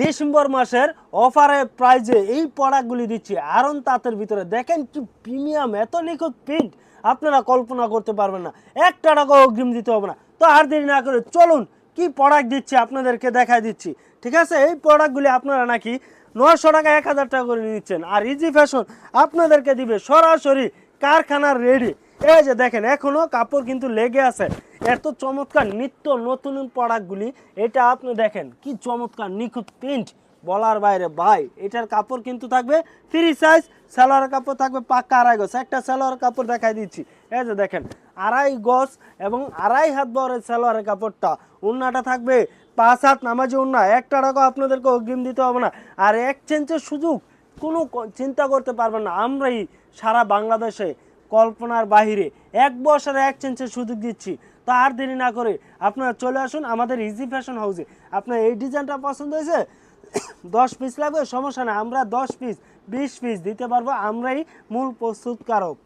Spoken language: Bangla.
ডিসেম্বর মাসের অফারে প্রাইজে এই প্রোডাক্টগুলি দিচ্ছি। আরন তাঁতের ভিতরে। দেখেন কি প্রিমিয়াম এত নিখুঁত প্রিন্ট আপনারা কল্পনা করতে পারবেন না। একটা টাকা অগ্রিম দিতে হবে না। তো আর দেরি না করে চলুন, কি প্রোডাক্ট দিচ্ছি আপনাদেরকে দেখাই দিচ্ছি। ঠিক আছে? এই প্রোডাক্টগুলি আপনারা নাকি নশো টাকা এক হাজার টাকা করে নিচ্ছেন। আর ইজি ফ্যাশন আপনাদেরকে দিবে সরাসরি কারখানার রেডি এই যে দেখেন এখনও কাপড় কিন্তু লেগে আছে। এত চমৎকার নিত্য নতুন প্রোডাক্টগুলি এটা আপনি দেখেন, কি চমৎকার নিখুঁত প্রিন্ট বলার বাইরে, ভাই, এটার কাপড় কিন্তু থাকবে ফ্রি সাইজ সালোয়ার কাপড় থাকবে পাক্কা আড়াই গজ, একটা সালোয়ার কাপড় দেখাই দিচ্ছি। এই যে দেখেন, আড়াই গজ এবং আড়াই হাত বরের সালোয়ারের কাপড়টা, উন্নাটা থাকবে পাঁচ হাত নামাজি উন্না, একটা টাকা আপনাদেরকে অগ্রিম দিতে হবে না। আর এক্সচেঞ্জের সুযোগ, কোনো চিন্তা করতে পারবেন না, আমরাই সারা বাংলাদেশে কল্পনার বাহিরে। এক বছরে এক্সচেঞ্জের সুযোগ দিচ্ছি। তো আর দেরি না করে আপনারা চলে আসুন আমাদের ইজি ফ্যাশন হাউসে আপনার এই ডিজাইনটা পছন্দ হয়েছে? দশ পিস লাগবে? সমস্যা না আমরা দশ পিস বিশ পিস দিতে পারব। আমরাই মূল প্রস্তুতকারক।